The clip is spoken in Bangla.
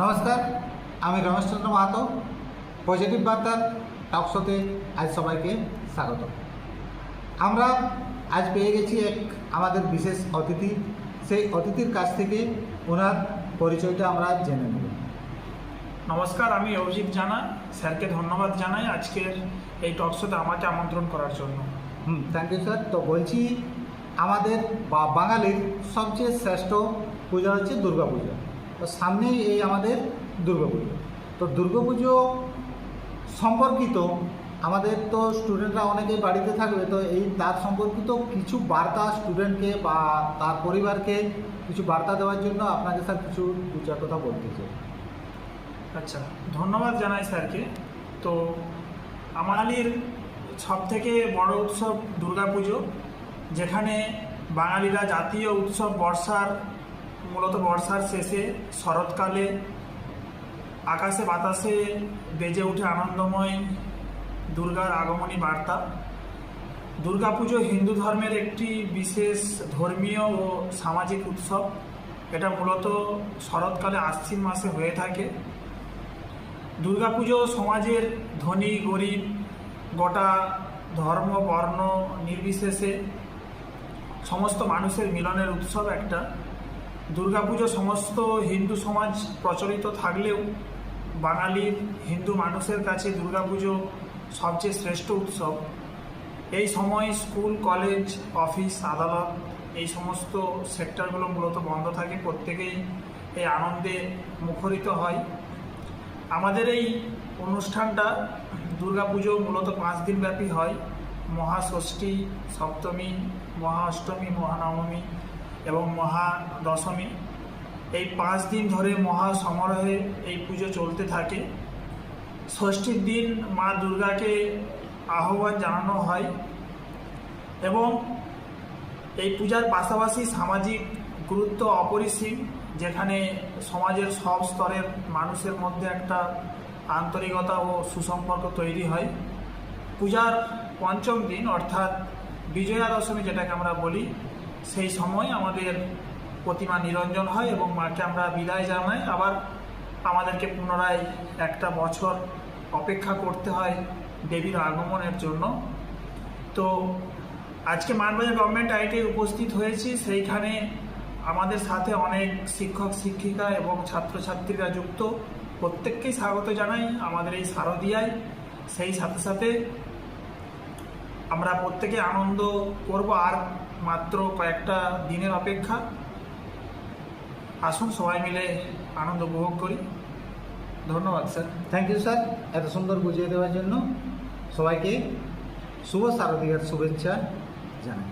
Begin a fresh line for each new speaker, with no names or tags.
নমস্কার আমি রমেশচন্দ্র মাহাতো পজিটিভ বার্তার টক শোতে আজ সবাইকে স্বাগত। আমরা আজ পেয়ে গেছি এক আমাদের বিশেষ অতিথি সেই অতিথির কাছ থেকে ওনার পরিচয়টা আমরা জেনে নেব।
নমস্কার আমি অভিজিৎ জানা স্যারকে ধন্যবাদ জানাই আজকের এই টক শোতে আমাকে আমন্ত্রণ করার জন্য।
হুম থ্যাংক ইউ স্যার তো বলছি আমাদের বা বাঙালির সবচেয়ে শ্রেষ্ঠ পূজা হচ্ছে দুর্গা পুজো তো সামনেই এই আমাদের দুর্গা পুজো তো দুর্গা পুজো সম্পর্কিত আমাদের তো স্টুডেন্টরা অনেকেই বাড়িতে থাকবে, তো এই তার সম্পর্কিত কিছু বার্তা স্টুডেন্টকে বা তার পরিবারকে কিছু বার্তা দেওয়ার জন্য আপনাকে স্যার কিছু দু চার কথা বলতে চাই।
আচ্ছা ধন্যবাদ জানাই স্যারকে। তো আমাদের সব থেকে বড় উৎসব দুর্গাপুজো, যেখানে বাঙালিরা জাতীয় উৎসব বর্ষার মূলত বর্ষার শেষে, শরৎকালে আকাশে বাতাসে বেজে ওঠে আনন্দময় দুর্গার আগমনী বার্তা। দুর্গাপুজো হিন্দু ধর্মের একটি বিশেষ ধর্মীয় ও সামাজিক উৎসব। এটা মূলত শরৎকালে আশ্বিন মাসে হয়ে থাকে। দুর্গাপুজো সমাজের ধনী, গরিব, গোটা ধর্ম, বর্ণ নির্বিশেষে সমস্ত মানুষের মিলনের উৎসব একটা। দুর্গাপুজো সমস্ত হিন্দু সমাজ প্রচলিত থাকলেও বাঙালির হিন্দু মানুষের কাছে দুর্গাপুজো সবচেয়ে শ্রেষ্ঠ উৎসব। এই সময় স্কুল, কলেজ, অফিস, আদালত এই সমস্ত সেক্টরগুলো মূলত বন্ধ থাকে। প্রত্যেকেই এই আনন্দে মুখরিত হয়। আমাদের এই অনুষ্ঠানটা দুর্গাপুজো মূলত পাঁচ দিন ব্যাপী হয়। মহাষষ্ঠী, সপ্তমী মহা অষ্টমী মহানবমী এবং মহা দশমী। এই পাঁচ দিন ধরে মহা সমারোহে এই পুজো চলতে থাকে। ষষ্ঠীর দিন মা দুর্গাকে আহ্বান জানানো হয় এবং এই পূজার পাশাপাশি সামাজিক গুরুত্ব অপরিসীম, যেখানে সমাজের সব স্তরের মানুষের মধ্যে একটা আন্তরিকতা ও সুসম্পর্ক তৈরি হয়। পূজার পঞ্চম দিন অর্থাৎ বিজয়া দশমী, যেটাকে আমরা বলি সেই সময় আমাদের প্রতিমা নিরঞ্জন হয় এবং মাকে আমরা বিদায় জানাই। আবার আমাদেরকে পুনরায় একটা বছর অপেক্ষা করতে হয় দেবীর আগমনের জন্য। তো আজকে মানবাজার গভর্নমেন্ট আইটে উপস্থিত হয়েছি। সেইখানে আমাদের সাথে অনেক শিক্ষক, শিক্ষিকা এবং ছাত্রছাত্রীরা যুক্ত। প্রত্যেককেই স্বাগত জানাই আমাদের এই শারদিয়ায়। সেই সাথে সাথে আমরা প্রত্যেকে আনন্দ করব আর মাত্র কয়েকটা দিনের অপেক্ষা। আসুন, সবাই মিলে আনন্দ উপভোগ করি। ধন্যবাদ, স্যার।
থ্যাংক ইউ স্যার এত সুন্দর বুঝিয়ে দেওয়ার জন্য সবাইকে শুভ শারদীয়ার শুভেচ্ছা জানাই।